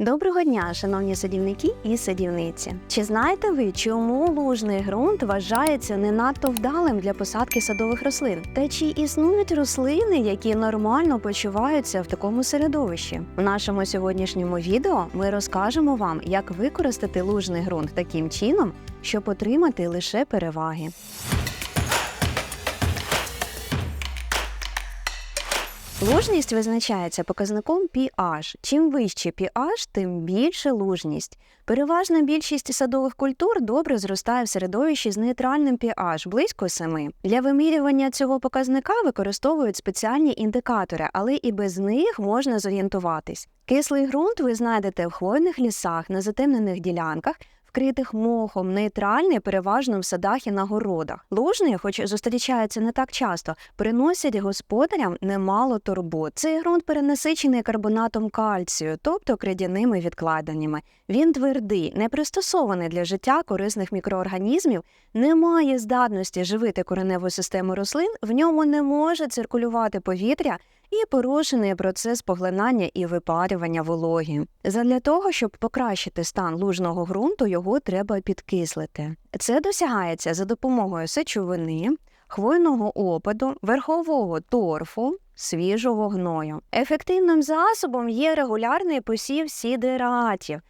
Доброго дня, шановні садівники і садівниці. Чи знаєте ви, чому лужний ґрунт вважається не надто вдалим для посадки садових рослин? Та чи існують рослини, які нормально почуваються в такому середовищі? В нашому сьогоднішньому відео ми розкажемо вам, як використати лужний ґрунт таким чином, щоб отримати лише переваги. Лужність визначається показником pH. Чим вище pH, тим більше лужність. Переважна більшість садових культур добре зростає в середовищі з нейтральним pH близько 7. Для вимірювання цього показника використовують спеціальні індикатори, але і без них можна зорієнтуватись. Кислий ґрунт ви знайдете в хвойних лісах, на затемнених ділянках, вкритих мохом, нейтральний переважно в садах і на городах. Лужний, хоч зустрічається не так часто, приносять господарям немало турбот. Цей ґрунт перенасичений карбонатом кальцію, тобто кридяними відкладеннями. Він твердий, не пристосований для життя корисних мікроорганізмів, не має здатності живити кореневу систему рослин, в ньому не може циркулювати повітря і порушений процес поглинання і випарювання вологі. Задля того, щоб покращити стан лужного ґрунту, його треба підкислити. Це досягається за допомогою сечовини, хвойного опаду, верхового торфу. Свіжого гною. Ефективним засобом є регулярний посів сідератів,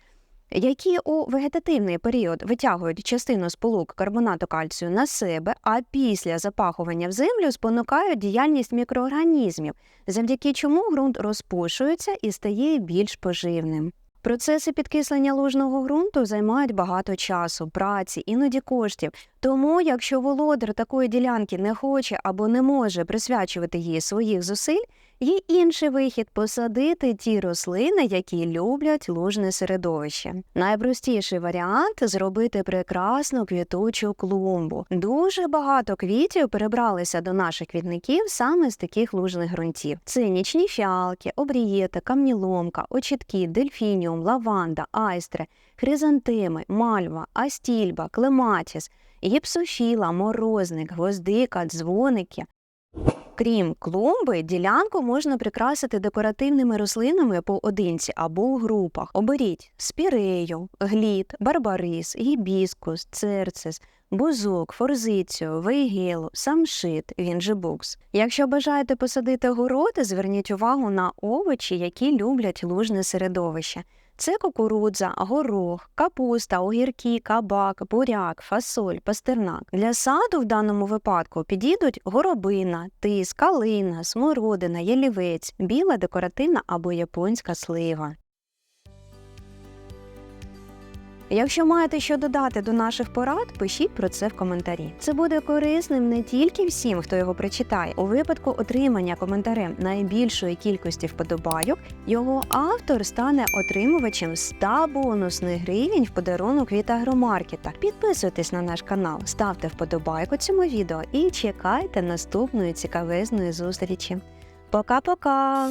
які у вегетативний період витягують частину сполук карбонату кальцію на себе, а після запахування в землю спонукають діяльність мікроорганізмів, завдяки чому ґрунт розпушується і стає більш поживним. Процеси підкислення лужного ґрунту займають багато часу, праці, іноді коштів. Тому, якщо володар такої ділянки не хоче або не може присвячувати їй своїх зусиль, є інший вихід посадити ті рослини, які люблять лужне середовище. Найпростіший варіант зробити прекрасну квітучу клумбу. Дуже багато квітів перебралися до наших квітників саме з таких лужних ґрунтів: це нічні фіалки, обрієта, камніломка, очітки, дельфініум, лаванда, айстри, хризантеми, мальва, астільба, клематіс, гіпсофіла, морозник, гвоздика, дзвоники. Крім клумби, ділянку можна прикрасити декоративними рослинами поодинці або у групах. Оберіть спірею, глід, барбарис, гібіскус, церцис, бузок, форзицію, вейгелу, самшит, він же букс. Якщо бажаєте посадити городи, зверніть увагу на овочі, які люблять лужне середовище. Це кукурудза, горох, капуста, огірки, кабак, буряк, фасоль, пастернак. Для саду в даному випадку підійдуть горобина, тис, калина, смородина, ялівець, біла декоративна або японська слива. Якщо маєте що додати до наших порад, пишіть про це в коментарі. Це буде корисним не тільки всім, хто його прочитає. У випадку отримання коментарем найбільшої кількості вподобайок, його автор стане отримувачем 100 бонусних гривень в подарунок від агромаркета. Підписуйтесь на наш канал, ставте вподобайку цьому відео і чекайте наступної цікавезної зустрічі. Пока-пока!